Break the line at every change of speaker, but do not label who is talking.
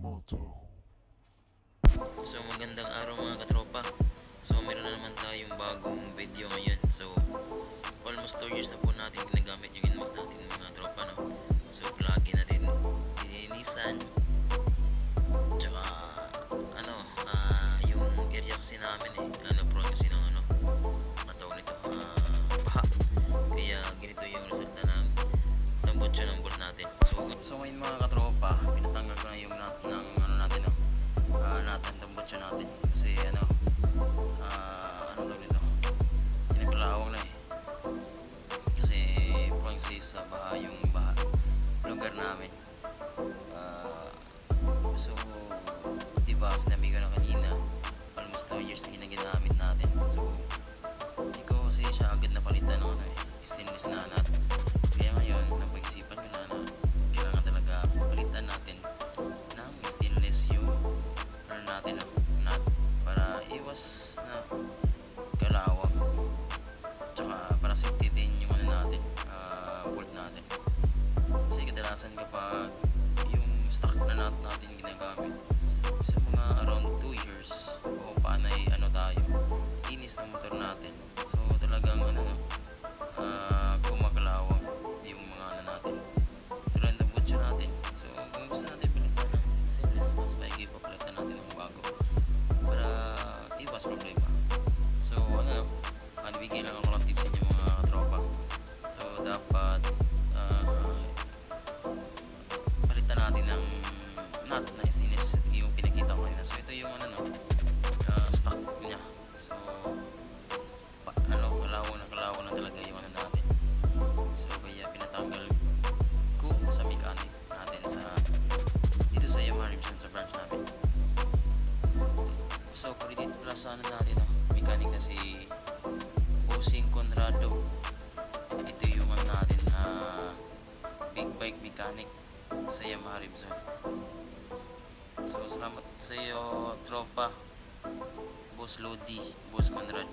motto.
So magandang araw mga katropa. So meron na naman tayong bagong video ngayon. So almost 2 years na po natin ginagamit yung diba, sinabi ko na kanina, almost 2 years na ginagamit natin. So, hindi ko kasi siya agad napalitan ng ano eh, stainless na nut. Kaya ngayon, napag-isipan ko na na kailangan talaga palitan natin ng stainless yung ano natin na para iwas na kalawang. Tsaka para safety din yung ano natin, ah, bolt natin. Kasi kadalasan kapag yung stock na nut natin ng motor natin. So talagang ano credit plus sa ano natin no, mechanic na si Osing Conrado. Ito yung ano natin na big bike mechanic sa Yamaha Ribzone. So, salamat sa iyo, tropa. Boss Lodi, Boss Conrad.